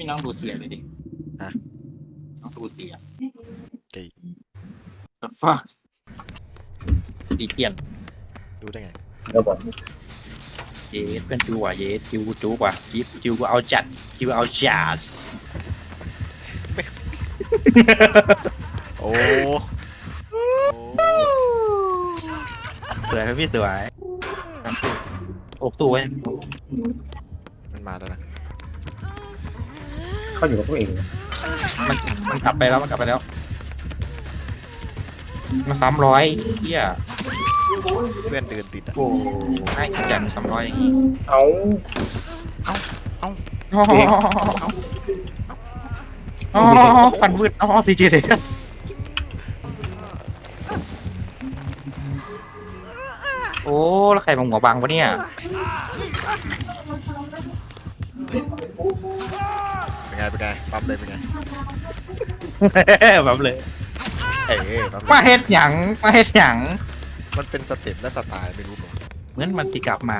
ไม่น้องดูเสียเลยดิฮะ น้องดูเสียเก๋ the fuck ดีเตียนดูได้ไงเดี๋ยวบอกเยสเพื่อนจูว่ะเยสจิวกูจูกว่าจิวจิวกูเอาจัดจิวเอาจัดโอ้สวยครับพี่สวยอกตู้ไว้มันมาแล้วนะ เข้าอยู่กับพวกเองมันมันกลับไปแล้วมันกลับไปแล้วมาสามร้อยเฮียเพื่อนเดินติดอะโอ้น่าอิจฉาสามร้อยอย่างงี้เอาอ๋ออ๋อฟันวืดอ๋อซีเจเลยโอ้ แล้วใครมาหัวบังวะเนี่ยเป็น ไงเป็นไงปั๊มเลยเป็นไงแบบเลยเอ้ยปั๊มเลมายเฮ็ดหยังมาเฮ็ดหยังมันเป็นสเต็ปและสไตล์ไม่รู้ผมเหมือนมันสิกลับมา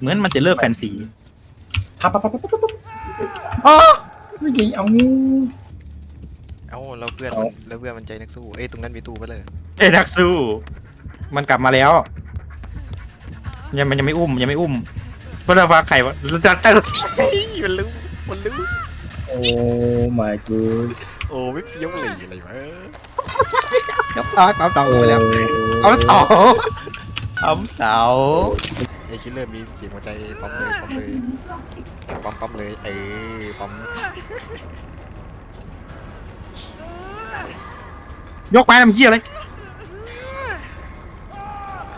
เหมือนมันจะเลิกแฟนซีพับพับพับพับพับพับอ๋อไม่ดีเอาเอ้าแล้วเพื่อนเอาแล้วเพื่อนมันใจนักสู้เอ้ยตรงนั้นมีตู้ไปเลยเอ้ยนักสู้มันกลับมาแล้ว ยังมันยังไม่อุ้มยังไม่อุ้มเพราะเราฟ้าไข่วะจะเติร์มันรู้มันรู้โอ้ my god โอ้ไม่เฟี้ยวเลยอะไรวะเอาเอาเอาเสาไปแล้วเอาเสาเอาเสาไอ้คิลเลอร์มีเสียงหัวใจปั๊มเลยปั๊มเลยปั๊มปั๊มเลยเอ้ยปั๊มยกไม้ทำเหี้ยเลย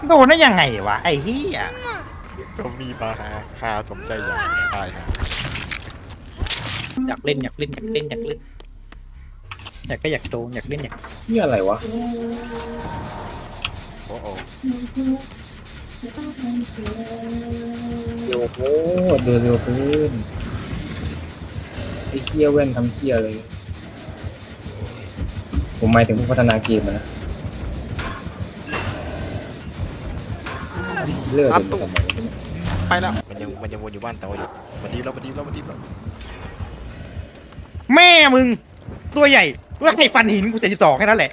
โดนได้ยังไงวะไอ้เหี้ยก็มีมาหาหาสมใจอยากตายฮะ อยากเล่นอยากเล่นอยากเล่นอยากเล่น อยากก็อยากโตอยากเล่นอยากนี่อะไรวะ โอ้โหเดี๋ยวโอ้เดินเร็วขึ้นไอ้เคียเว้นทำเคียเลย ผมหมายถึงผู้พัฒนาเกมอะนะเลิกเป็นทำไม ไปแล้ว มันยังมันยังวนอยู่บ้านแต่ว่าอยู่มันดีแล้วมันดีแล้วมันดีแล้ว แม่มึง ตัวใหญ่ว่าไอ้ฟันหินกูเจ็ดสิบสองแค่นั้นแหละ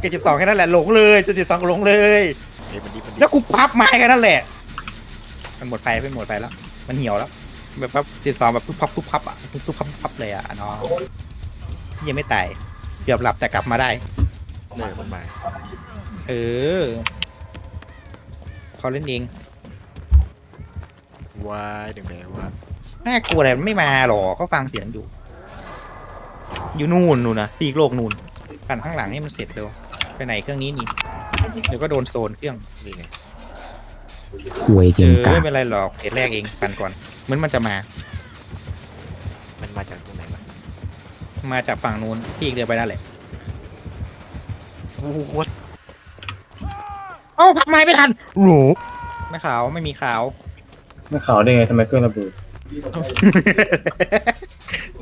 เจ็ดสิบสองแค่นั้นแหละหลงเลยเจ็ดสิบสองหลงเลย เอ้ยมันดีมันดีแล้วกูพับไม้แค่นั้นแหละ มันหมดไปไม่หมดไปแล้ว มันเหี่ยวแล้ว แบบแบบเจ็ดสองแบบปุ๊บพับปุ๊บพับอะปุ๊บปุ๊บพับปุ๊บพับเลยอะน้องยังไม่ตายเกือบหลับแต่กลับมาได้เลยมันมาเออเขาเล่นเองวายดึงแมวว่าน่ากลัวอะไรมันไม่มาหรอกเขาฟังเสียงอยู่ อยู่นู่นนู่นนะตีกโลกนู่นปั่นข้างหลังให้มันเสร็จเร็วไปไหนเครื่องนี้นี่เดี๋ยวก็โดนโซนเครื่องนี่ไงคุยเกเอมอกาไม่เป็นไรหรอกเพจแรกเองปั่นก่อนเหมือนมันจะมา มันมาจากตรงไหนวะมาจากฝั่งนู้นที่อีกเดินไปนั่นแหละโอ้โหเอ้าพักไม้ไม่ทันหรูไม่ขาวไม่มีขาว ไม่ข่าวได้ไงทำไมเครื่องระเบิด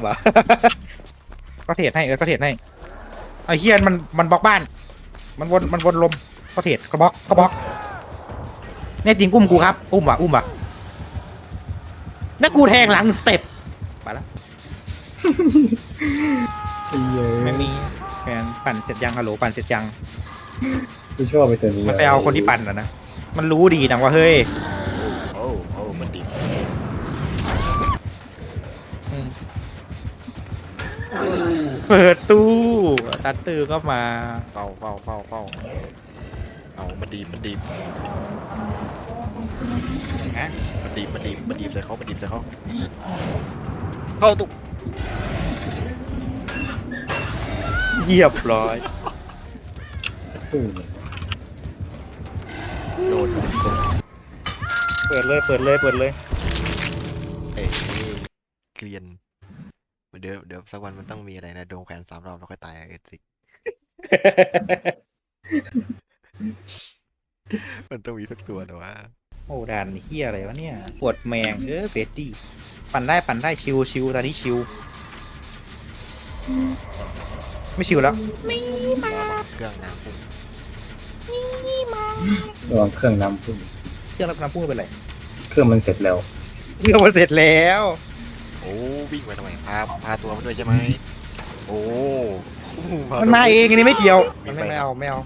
วะ ก็เทรดให้เออก็เทรดให้ไอ้เฮียนมันมันบล็อกบ้าน มันวนมันวนลมก็เทรดก็บล็อกก็บล็อกเนี่ยจริงอุ้มกูครับ อุ้มว่ะอุ้มว่ะแล้วกูแทงหลังสเต็ปไปละไม่มีแฟนปั่นเสร็จยังฮัลโหลปั่นเสร็จยัง กูชอบไปตัวนี้มันไปเอาคนที่ปั่นอะนะ มันรู้ดีนะว่าเฮ้ย เปิดตู้ตัดตื้อก็มาเฝ้าเฝ้าเฝ้าเฝ้าเอามันดีมันดีฮะมันดีมันดีมันดีใส่เขามันดีใส่เขาเข้าตุกเยียบร้อยตู้เนี่ยโดนเปิดเลยเปิดเลยเปิดเลยเอ้ยเกลียน เดี๋ยวเดี๋ยวสักวันมันต้องมีอะไรนะโดนแขวนสามรอบแล้วค่อยตายเอ็ดสิมันต้องมีสักตัวแต่ว่าโอ้ด่านเฮียอะไรวะเนี่ยปวดแมงเออเฟดดี้ปั่นได้ปั่นได้ชิวชิวตอนนี้ชิว ไม่ชิวแล้วเครื่องน้ำพุ่งระวังเครื่องน้ำพุ่งเชื่อรับน้ำพุ่งเป็นไร เครื่องมันเสร็จแล้วเรื่องมาเสร็จแล้วโอ้อ้วิ่งไปทำไมพาพาตัวมาด้วยใช่ไหมโอ้พมันมาเองอันนี้ไม่เกี่ยววิ่มันงไม่ไปไม่เอาไม่เอา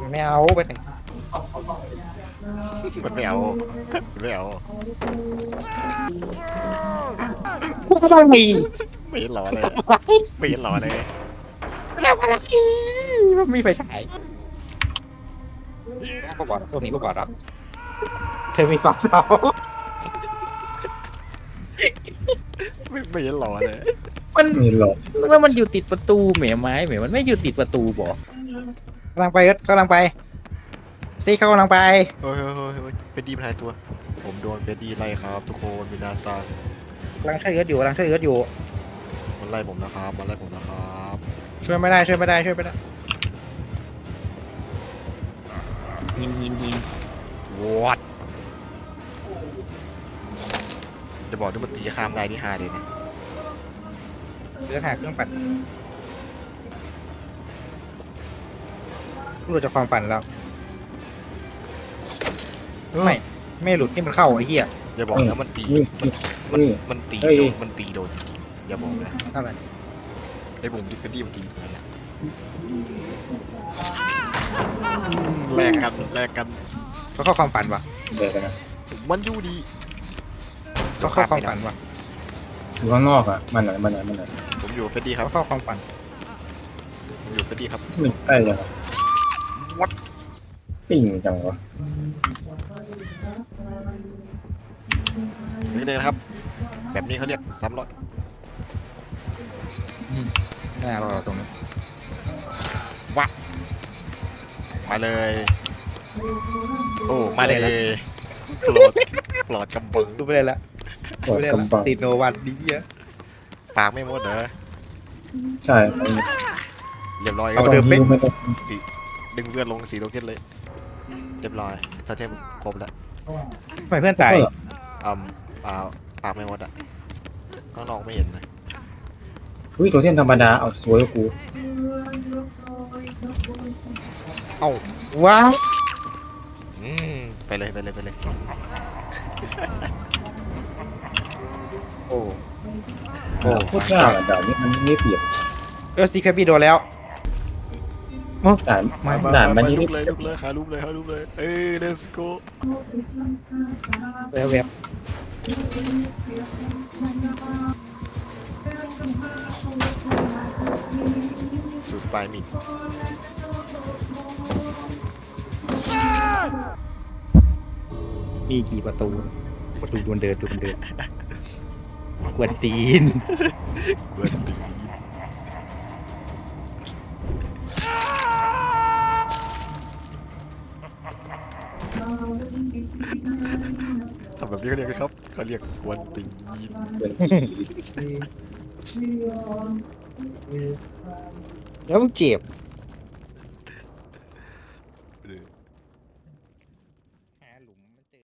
มันไม่เอาไปไหนมันไม่เอามันไม่เอาไม่ได้ไม่เห็นหล่อเลยไม่เห็นหล่อเลยแล้วอะไรมันมีไฟฉายก็บอกโซนี้ก็บอกแล้วเธอมีปากเสา ไม่ไม่เห็นหล่อเลยมันนี่หลอกว่ามันอยู่ติดประตูเหมียไม้เหมียมันไม่อยู่ติดประตูบอกกำลังไปเอิร์ธกำลังไปซีเขากำลังไปเฮ้ยเฮ้ยเฮ้ยเฮ้ยเป็นดีมันหายตัว ผมโดนเป็นดีไล่ครับทุกคนมินาซังกำลังช่วยเอิร์ธอยู่กำลังช่วยเอิร์ธอยู่ มันไล่ผมนะครับมันไล่ผมนะครับช่วยไม่ได้ช่วยไม่ได้ช่วยไม่ได้ยินยินยินวอด จะบอกด้วยมันตีข้ามได้ที่ห้าเลยเนี่ยเลือดหาเครื่องปั่นหลุดจากความฝันแล้ว ไม่ ไม่หลุดนี่มันเข้าไอ้เหี้ยอย่าบอกนะมันตีนี่มันนี่มันตีเฮ้ยโดนมันตีโดนอย่าบอกนะอะไรไอ้ผมดิเป็นดีมันตีนั่นแหละแลกกันแลกกันเขาเข้าความฝันวะเดี๋ยวกันนะมันอยู่ดี เขาเข้าความฝันวะอยู่ข้างนอกอะ มันไหนมันไหนมันไหนผมอยู่เฟดดี้ครัเขาบเข้าความฝัน ผมอยู่เฟดดี้ครับมันใกล้ยังวัดปิ่งจังวะนี่เลยนะครับ แบบนี้เขาเรียกซ้ำร้อยหน้าเราตรงนี้มาเลย โอ้ มาเลยปลอดปลอดกำบังดูไปเลยละ ปวดดูไปเลยกำละบังติดโนวันดีอะปากไม่หมดเหรอใช่เรียบร้อยเอาเดิมไม่ไม่ต้องสีดึงเพื่อนลงสีโลเกตเลย เรียบร้อยถ้าเทมครบแล้วทำไมเพื่อนตายอืมอ่าปากไม่หมดอะข้างนอกไม่เห็นนะอุ้ยตัวเทียนธรรมดาเอาสวยกว่ากูเอ้าว้าวอืมไปเลยไปเลยไปเลย โอ้โอ้โคตรยากอะด่านนี้มันไม่เปรียบเออสตีแคปปี้โดนแล้ว ด่านไม่ด่านมันมานี่ลุไม่กเลยลุกเลยหารูปเลยหารูปเลยเอ้ย let's go เว็บเว็บสุดปลายมิดมีกี่ประตู ประตูดวนเดินดวนเดิน กวนตีนเวิร์ดดีทำแบบนี้เขาเรียกไหมครับเขาเรียกกวนตีนเป็นแล้วมึงเจ็บ